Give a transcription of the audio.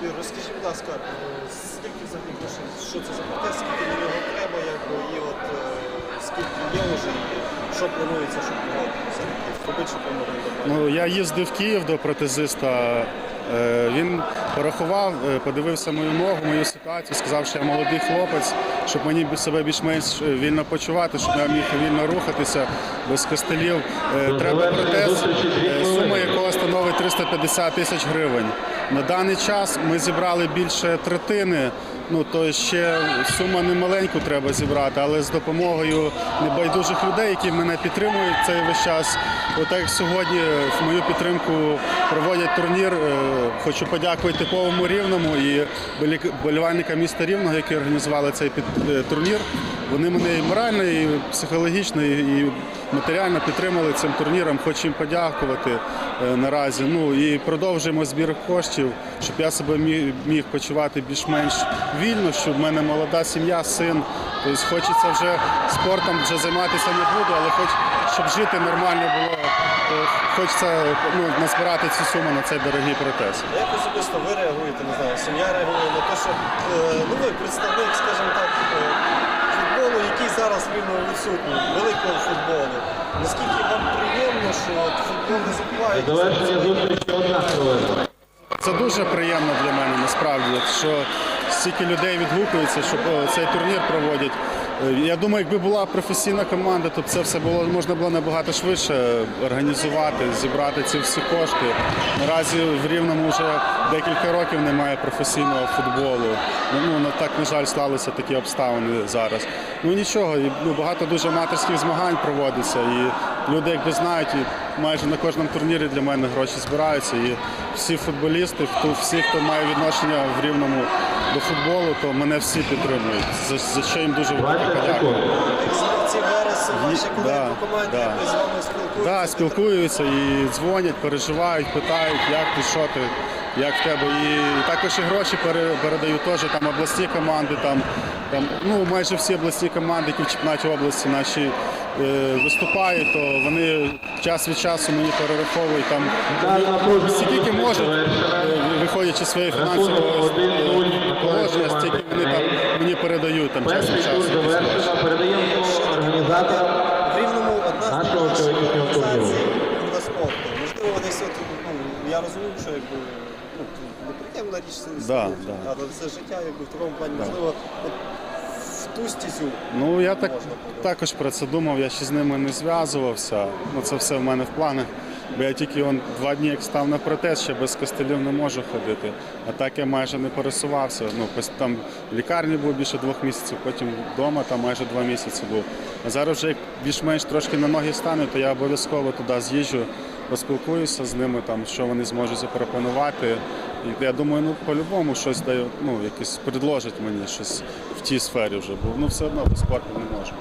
Ти Розкажи, будь ласка, е, скільки взагалі грошей, що це за протез, скільки на нього треба, якби, і от е, скільки є вже, і що планується, щоб його все-таки зробити, щоб могли. Ну, я їздив в Київ до протезиста. Е, Він порахував, е, подивився мою ногу, мою ситуацію, сказав, що я молодий хлопець, щоб мені себе більш-менш е, вільно почувати, щоб я міг вільно рухатися без костелів. Е, Треба протез, е, сума якого становить 350 тисяч гривень. На даний час ми зібрали більше третини. Ну то ще сума не маленьку треба зібрати, але з допомогою небайдужих людей, які мене підтримують цей весь час. Отак сьогодні в мою підтримку проводять турнір. Е, Хочу подякувати типовому рівному і болі- болівальникам міста Рівного, які організували цей е, турнір. Вони мене і морально, і психологічно, і матеріально підтримали цим турніром. Хочу їм подякувати е, наразі. Ну і продовжуємо збір коштів, щоб я себе міг, почувати більш-менш вільно, щоб в мене молода сім'я, син. Тобто хочеться вже спортом вже займатися не буду, але хоч щоб жити нормально було, то хочеться ну, назбирати цю суму на цей дорогий протез. Як особисто ви реагуєте, не знаю, сім'я реагує на те, що е, ну, ви представник, скажімо так, е, футболу, який зараз він відсутній, великого футболу. Наскільки вам приємно, що от футбол не забуває? Завершення зустрічі одна хвилина. Це дуже приємно для мене насправді, що стільки людей відгукується, що цей турнір проводять. Е, Я думаю, якби була професійна команда, то це все було можна було набагато швидше організувати, зібрати ці всі кошти. Наразі в Рівному вже декілька років немає професійного футболу. Ну, ну так, на жаль, сталися такі обставини зараз. Ну нічого, і, ну, багато дуже аматорських змагань проводиться. І люди якби знають, і майже на кожному турнірі для мене гроші збираються. І всі футболісти, всі, хто має відношення в рівному до футболу, то мене всі підтримують. За, за що їм дуже велика 20 подяка. Верес, ваші колеги да, по команді, з вами спілкуються. Так, спілкуються і дзвонять, переживають, питають, як ти, що ти, як в тебе. І також і гроші передають теж там обласні команди, там, там ну майже всі обласні команди, які в чемпіонаті області наші е, виступають, то вони час від часу мені перераховують там скільки можуть, е, виходячи з своєї фінансової Рахунок 1-0 е, положення, стільки вони там мені передають там час від часу. Передаємо організаторам. Рівному одна з організацій інвестспорту. Можливо, десь от, ну, я розумію, що якби, ну, неприємна річ це Да, да. але це життя якби, в такому плані, можливо, от, в ту стізю. Ну я так також про це думав, я ще з ними не зв'язувався. Ну це все в мене в планах. Бо я тільки он два дні як став на протез, ще без костелів не можу ходити. А так я майже не пересувався. Ну там в лікарні був більше двох місяців, потім вдома там майже два місяці був. А зараз вже як більш-менш трошки на ноги стане, то я обов'язково туди з'їжджу, поспілкуюся з ними, там що вони зможуть запропонувати. І я думаю, ну по-любому щось дає, ну якесь предложать мені щось в тій сфері вже, бо ну все одно без спорту не можу.